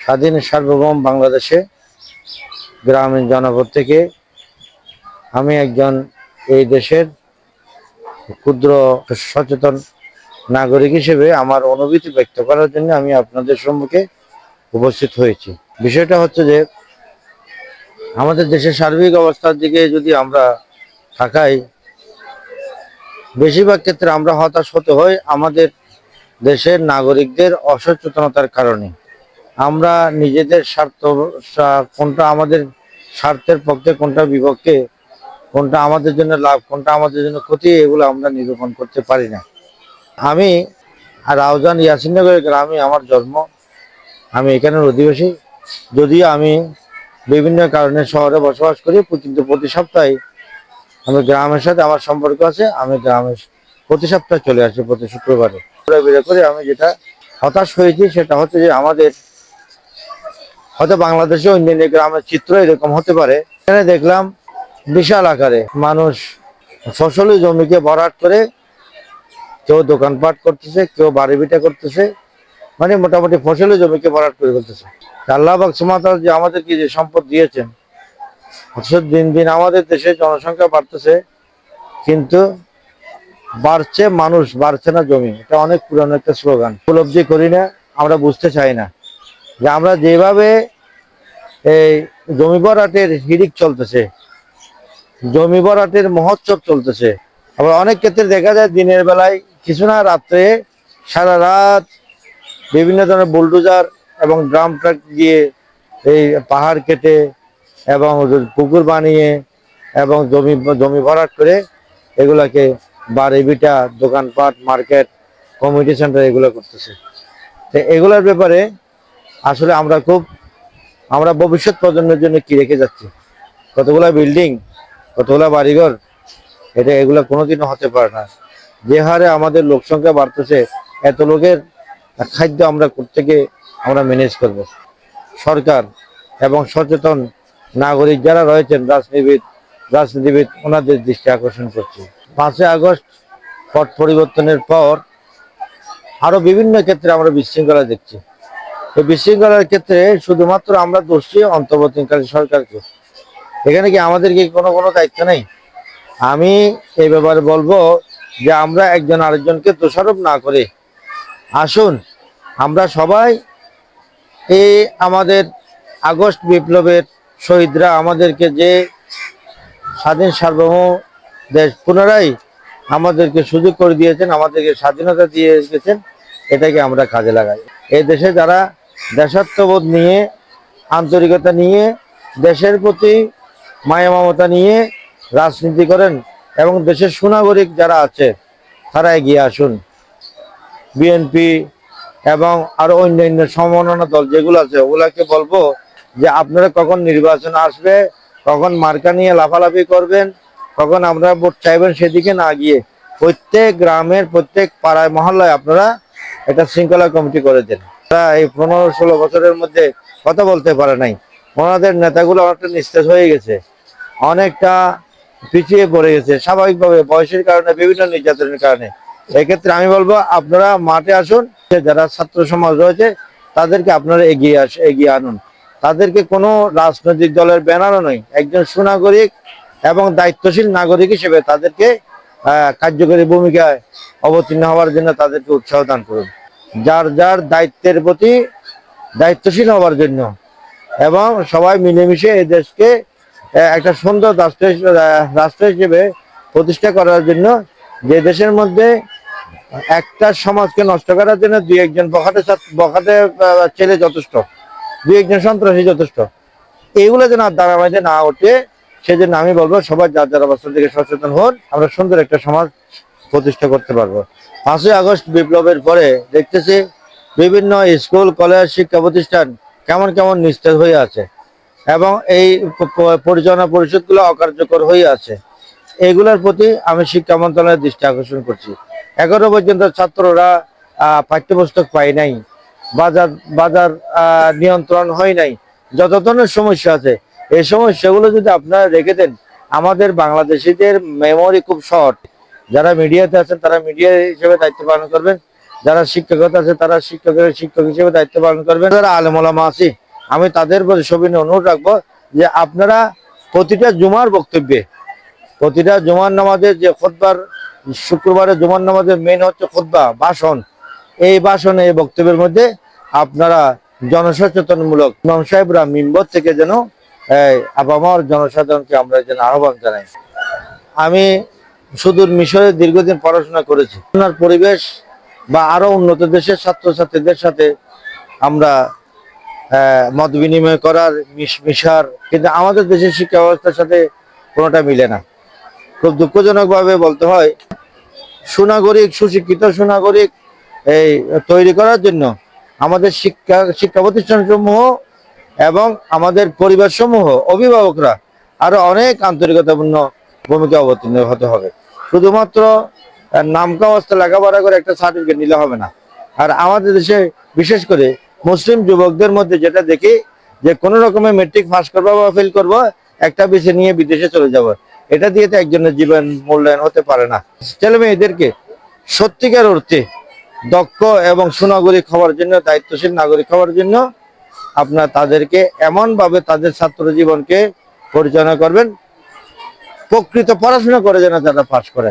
স্বাধীন সার্বভৌম বাংলাদেশে গ্রামীণ জনপদ থেকে আমি একজন এই দেশের ক্ষুদ্র সচেতন নাগরিক হিসেবে আমার অনুভূতি ব্যক্ত করার জন্য আমি আপনাদের সম্মুখে উপস্থিত হয়েছি। বিষয়টা হচ্ছে যে, আমাদের দেশের সার্বিক অবস্থার দিকে যদি আমরা থাকাই বেশিরভাগ ক্ষেত্রে আমরা হতাশ হতে হয় আমাদের দেশের নাগরিকদের অসচেতনতার কারণে। আমরা নিজেদের স্বার্থ কোনটা আমাদের স্বার্থের পক্ষে কোনটা বিপক্ষে, কোনটা আমাদের জন্য লাভ, কোনটা আমাদের জন্য ক্ষতি, এগুলো আমরা নিরূপণ করতে পারি না। আমি রাউজান ইয়াসিনগর গ্রামে আমার জন্ম। আমি এখানের অধিবাসী। যদিও আমি বিভিন্ন কারণে শহরে বসবাস করি, কিন্তু প্রতি সপ্তাহে আমি গ্রামের সাথে আমার সম্পর্ক আছে। আমি গ্রামে প্রতি সপ্তাহে চলে আসি, প্রতি শুক্রবারে। ঘোরাফেরা করে, আমি যেটা হতাশ হয়েছি, সেটা হচ্ছে যে আমাদের হয়তো বাংলাদেশে অন্যান্য গ্রামের চিত্র এরকম হতে পারে। এখানে দেখলাম বিশাল আকারে মানুষ ফসলি জমিকে ভরাট করে কেউ দোকানপাট করতেছে, কেউ বাড়ি বিটা করতেছে মানে মোটামুটি ফসলি জমিকে ভরাট করে ফেলতেছে। আল্লাহ বাক সুমাতার যে আমাদেরকে যে সম্পদ দিয়েছেন, অথচ দিন দিন আমাদের দেশে জনসংখ্যা বাড়তেছে, কিন্তু বাড়ছে মানুষ, বাড়ছে না জমি। এটা অনেক পুরানো একটা স্লোগান। উপলব্ধি করি না, আমরা বুঝতে চাই না। যে আমরা যেভাবে এই জমি ভরাটের হিড়িক চলতেছে, জমি ভরাটের মহোৎসব চলতেছে, আবার অনেক ক্ষেত্রে দেখা যায় দিনের বেলায় কিছু না রাত্রে সারা রাত বিভিন্ন ধরনের বুলডোজার এবং ড্রাম ট্রাক দিয়ে এই পাহাড় কেটে এবং পুকুর বানিয়ে এবং জমি জমি ভরাট করে এগুলাকে বাড়ি ভিটা দোকানপাট, মার্কেট, কমিউনিটি সেন্টার এগুলো করতেছে। তো এগুলোর ব্যাপারে আসলে আমরা খুব, আমরা ভবিষ্যৎ প্রজন্মের জন্য কি রেখে যাচ্ছি? কতগুলা বিল্ডিং কতগুলা বাড়িঘর, এটা এগুলো কোনোদিনও হতে পারে না। যে হারে আমাদের লোক সংখ্যা বাড়তেছে, এত লোকের খাদ্য আমরা থেকে আমরা ম্যানেজ করব? সরকার এবং সচেতন নাগরিক যারা রয়েছেন, রাজনীতিবিদ রাজনীতিবিদ, ওনাদের দৃষ্টি আকর্ষণ করছে। পাঁচই আগস্ট পট পরিবর্তনের পর আরও বিভিন্ন ক্ষেত্রে আমরা বিশৃঙ্খলা দেখছি। এই বিশৃঙ্খলার ক্ষেত্রে শুধুমাত্র আমরা দোষী অন্তর্বর্তীকালীন সরকারকে। এখানে কি আমাদের কি কোনো কোনো দায়িত্ব নেই? আমি এই ব্যাপারে বলব যে আমরা একজন আরেকজনকে দোষারোপ না করে আসুন, আমরা সবাই এই আমাদের আগস্ট বিপ্লবের শহীদরা আমাদেরকে যে স্বাধীন সার্বভৌম দেশ পুনরায় আমাদেরকে সুযোগ করে দিয়েছেন, আমাদেরকে স্বাধীনতা দিয়ে গেছেন এটাকে আমরা কাজে লাগাই। এই দেশে যারা দেশাত্মবোধ নিয়ে, আন্তরিকতা নিয়ে, দেশের প্রতি মায়া মমতা নিয়ে রাজনীতি করেন এবং দেশের সুনাগরিক যারা আছে, তারা এগিয়ে আসুন। বিএনপি এবং আরও অন্যান্য সমন্বয় দল যেগুলো আছে, ওগুলাকে বলব যে আপনারা কখন নির্বাচন আসবে, কখন মার্কা নিয়ে লাফালাফি করবেন, কখন আমরা ভোট চাইবেন সেদিকে না গিয়ে প্রত্যেক গ্রামের, প্রত্যেক পাড়ায়, মহল্লায় আপনারা একটা শৃঙ্খলা কমিটি করে দেন। তারা এই পনেরো ষোলো বছরের মধ্যে কথা বলতে পারে নাই। ওনাদের নেতাগুলো অনেকটা নিস্তেজ হয়ে গেছে। অনেকটা পিছিয়ে পড়ে গেছে, স্বাভাবিকভাবে বয়সের কারণে, বিভিন্ন নির্যাতনের কারণে। এক্ষেত্রে আমি বলব, আপনারা মাঠে আসুন যারা ছাত্র সমাজ রয়েছে, তাদেরকে আপনারা এগিয়ে আস, এগিয়ে আনুন। তাদেরকে কোনো রাজনৈতিক দলের ব্যানারও নয়, একজন সুনাগরিক এবং দায়িত্বশীল নাগরিক হিসেবে তাদেরকে কার্যকরী ভূমিকায় অবতীর্ণ হওয়ার জন্য তাদেরকে উৎসাহ দান করুন। যার যার দায়িত্বের প্রতি দায়িত্বশীল হওয়ার জন্য। এবং সবাই মিলেমিশে এই দেশকে একটা সুন্দর রাষ্ট্র রাষ্ট্র হিসেবে প্রতিষ্ঠা করার জন্য যে দেশের মধ্যে একটা সমাজকে নষ্ট করার জন্য দুই একজন বখাটে বখাটে ছেলে যথেষ্ট, দুই একজন সন্ত্রাসী যথেষ্ট। এইগুলো যেন আর দাঁড়ামাইতে না ওঠে, সেজন্য আমি বলব সবাই যার যার অবস্থা থেকে সচেতন হন। আমরা সুন্দর একটা সমাজ প্রতিষ্ঠা করতে পারব। পাঁচই আগস্ট বিপ্লবের পরে দেখতেছি বিভিন্ন স্কুল, কলেজ, শিক্ষা প্রতিষ্ঠান কেমন কেমন নিস্তেজ হয়ে আছে এবং এই পরিচালনা পরিষদগুলো অকার্যকর হয়ে আছে। এগুলোর প্রতি আমি শিক্ষা মন্ত্রণালয়ের দৃষ্টি আকর্ষণ করছি। এগারো পর্যন্ত ছাত্ররা পাঠ্যপুস্তক পায় নাই, বাজার বাজার নিয়ন্ত্রণ হয় নাই। যত ধরনের সমস্যা আছে, এই সমস্যাগুলো যদি আপনারা রেখে দেন, আমাদের বাংলাদেশিদের মেমোরি খুব শর্ট যারা মিডিয়াতে আছেন, তারা মিডিয়া হিসেবে দায়িত্ব পালন করবেন। যারা শিক্ষকতা আছে, তারা শিক্ষকের শিক্ষক হিসেবে দায়িত্ব পালন করবেন। যারা আলেমলামা আছি, আমি তাদের প্রতি সবিনয় অনুরোধ রাখব যে আপনারা প্রতিটা জুমার বক্তব্যে, প্রতিটা জুমার নামাজের যে খোদবার শুক্রবারের জুমার নামাজের মেন হচ্ছে খোদবা ভাষণ। এই ভাষণ, এই বক্তব্যের মধ্যে আপনারা জনসচেতনমূলক ইমাম সাহেবরা মিম্বর থেকে যেন আবামার জনসাধারণকে আমরা যেন আহ্বান জানাই। আমি সুদূর মিশরে দীর্ঘদিন পড়াশোনা করেছি। আপনার পরিবেশ বা আরও উন্নত দেশের ছাত্রছাত্রীদের সাথে আমরা মত বিনিময় করার মিশ- মিশার, কিন্তু আমাদের দেশের শিক্ষা ব্যবস্থার সাথে কোনোটা মিলে না। খুব দুঃখজনক ভাবে বলতে হয়, সুনাগরিক, সুশিক্ষিত সুনাগরিক এই তৈরি করার জন্য আমাদের শিক্ষা শিক্ষা প্রতিষ্ঠান সমূহ এবং আমাদের পরিবার সমূহ অভিভাবকরা আরও অনেক আন্তরিকতাপূর্ণ ভূমিকা অবতীর্ণ হতে হবে। শুধুমাত্র নামকা অবস্থা লেখাপড়া করে একটা সার্টিফিকেট নিলে হবে না। আর আমাদের দেশে বিশেষ করে মুসলিম যুবকদের মধ্যে যেটা দেখি, যে কোনো রকমের মেট্রিক পাস করব বা ফেল করব, একটা বেছে নিয়ে বিদেশে চলে যাব। এটা দিয়ে তো একজনের জীবন মূল্যায়ন হতে পারে না। ছেলে মেয়েদেরকে সত্যিকার অর্থে দক্ষ এবং সুনাগরিক হওয়ার জন্য, দায়িত্বশীল নাগরিক হওয়ার জন্য আপনার তাদেরকে এমনভাবে তাদের ছাত্র জীবনকে পরিচালনা করবেন প্রকৃত পড়াশোনা করে যেন তারা পাশ করে।